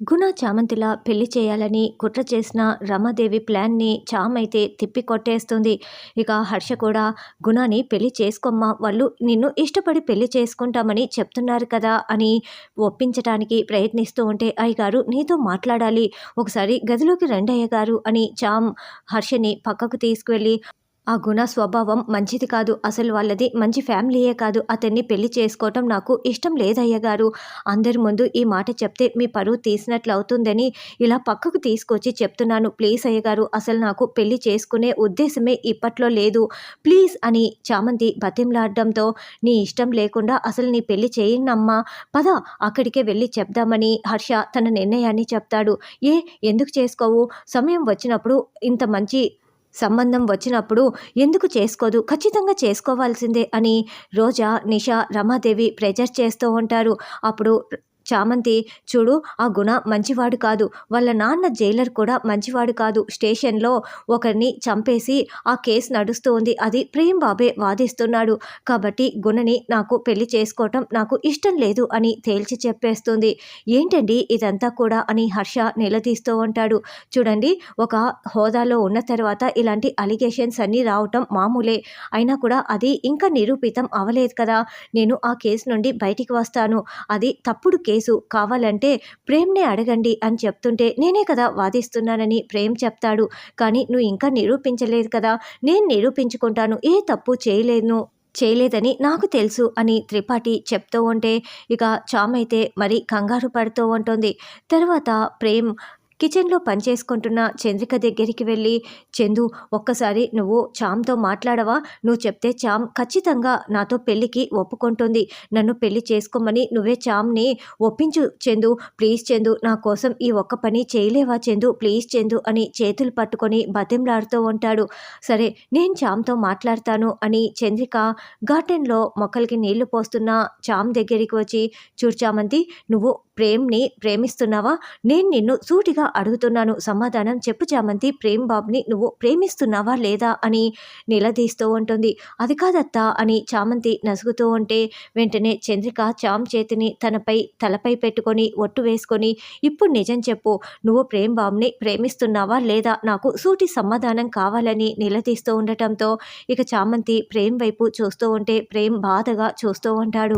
గుణ చామంతిల పెళ్ళి చేయాలని కుట్ర చేసిన రమాదేవి ప్లాన్ని చామైతే తిప్పి కొట్టేస్తుంది ఇక హర్ష కూడా గుణాని పెళ్ళి చేసుకోమ్మా వాళ్ళు నిన్ను ఇష్టపడి పెళ్ళి చేసుకుంటామని చెప్తున్నారు కదా అని ఒప్పించడానికి ప్రయత్నిస్తూ ఉంటే అయ్యగారు నీతో మాట్లాడాలి ఒకసారి గదిలోకి రండి అయ్యగారు అని చామ్ హర్షని పక్కకు తీసుకువెళ్ళి ఆ గుణ స్వభావం మంచిది కాదు. అసలు వాళ్ళది మంచి ఫ్యామిలీయే కాదు. అతన్ని పెళ్ళి చేసుకోవటం నాకు ఇష్టం లేదయ్య గారు. అందరి ముందు ఈ మాట చెప్తే మీ పరువు తీసినట్లు అవుతుందని ఇలా పక్కకు తీసుకొచ్చి చెప్తున్నాను. ప్లీజ్ అయ్య గారు అసలు నాకు పెళ్ళి చేసుకునే ఉద్దేశమే ఇప్పట్లో లేదు. ప్లీజ్ అని చామంతి బతింలాడడంతో నీ ఇష్టం లేకుండా అసలు నీ పెళ్ళి చేయనమ్మా. పద అక్కడికే వెళ్ళి చెప్దామని హర్ష తన నిర్ణయాన్ని చెప్తాడు. ఏ ఎందుకు చేసుకోవు? సమయం వచ్చినప్పుడు ఇంత మంచి సంబంధం వచ్చినప్పుడు ఎందుకు చేసుకోదు? ఖచ్చితంగా చేసుకోవాల్సిందే అని రోజా నిషా రమాదేవి ప్రెజర్ చేస్తూ ఉంటారు. అప్పుడు చామంతి చూడు ఆ గుణ మంచివాడు కాదు. వాళ్ళ నాన్న జైలర్ కూడా మంచివాడు కాదు. స్టేషన్లో ఒకరిని చంపేసి ఆ కేసు నడుస్తూ ఉంది. అది ప్రేమ్ బాబే వాదిస్తున్నాడు. కాబట్టి గుణని నాకు పెళ్ళి చేసుకోవటం నాకు ఇష్టం లేదు అని తేల్చి చెప్పేస్తుంది. ఏంటండి ఇదంతా కూడా అని హర్ష నిలదీస్తూ ఉంటాడు. చూడండి ఒక హోదాలో ఉన్న తర్వాత ఇలాంటి అలిగేషన్స్ అన్నీ రావటం మామూలే. అయినా కూడా అది ఇంకా నిరూపితం అవలేదు కదా. నేను ఆ కేసు నుండి బయటికి వస్తాను. అది తప్పుడు కేసు కేసు కావాలంటే ప్రేమ్నే అడగండి అని చెప్తుంటే నేనే కదా వాదిస్తున్నానని ప్రేమ్ చెప్తాడు. కానీ నువ్వు ఇంకా నిరూపించలేదు కదా. నేను నిరూపించుకుంటాను. ఏ తప్పు చేయలేను చేయలేదని నాకు తెలుసు అని త్రిపాఠి చెప్తూ ఉంటే ఇక చామైతే మరి కంగారు పడుతూ ఉంటుంది. తర్వాత ప్రేమ్ కిచెన్లో పనిచేసుకుంటున్న చంద్రిక దగ్గరికి వెళ్ళి చందు ఒక్కసారి నువ్వు చామ్తో మాట్లాడవా? నువ్వు చెప్తే చామ్ ఖచ్చితంగా నాతో పెళ్ళికి ఒప్పుకుంటుంది. నన్ను పెళ్ళి చేసుకోమని నువ్వే చామ్ని ఒప్పించు చందు. ప్లీజ్ చందు నా కోసం ఈ ఒక్క పని చేయలేవా చందు? ప్లీజ్ చందు అని చేతులు పట్టుకొని బతింలాడుతూ ఉంటాడు. సరే నేను చామ్తో మాట్లాడతాను అని చంద్రిక గార్డెన్లో మొక్కలకి నీళ్ళు పోస్తున్న చామ్ దగ్గరికి వచ్చి చూడ్చామంతి నువ్వు ప్రేమ్ని ప్రేమిస్తున్నావా? నేను నిన్ను సూటిగా అడుగుతున్నాను. సమాధానం చెప్పు చామంతి. ప్రేమ్ బాబ్ని నువ్వు ప్రేమిస్తున్నావా లేదా అని నిలదీస్తూ ఉంటుంది. అది కాదత్తా అని చామంతి నసుగుతూ ఉంటే వెంటనే చంద్రిక చామ్ చేతిని తనపై తలపై పెట్టుకొని ఒట్టు వేసుకొని ఇప్పుడు నిజం చెప్పు. నువ్వు ప్రేమ్ బాబ్ని ప్రేమిస్తున్నావా లేదా? నాకు సూటి సమాధానం కావాలని నిలదీస్తూ ఉండటంతో ఇక చామంతి ప్రేమ్ వైపు చూస్తూ ఉంటే ప్రేమ్ బాధగా చూస్తూ ఉంటాడు.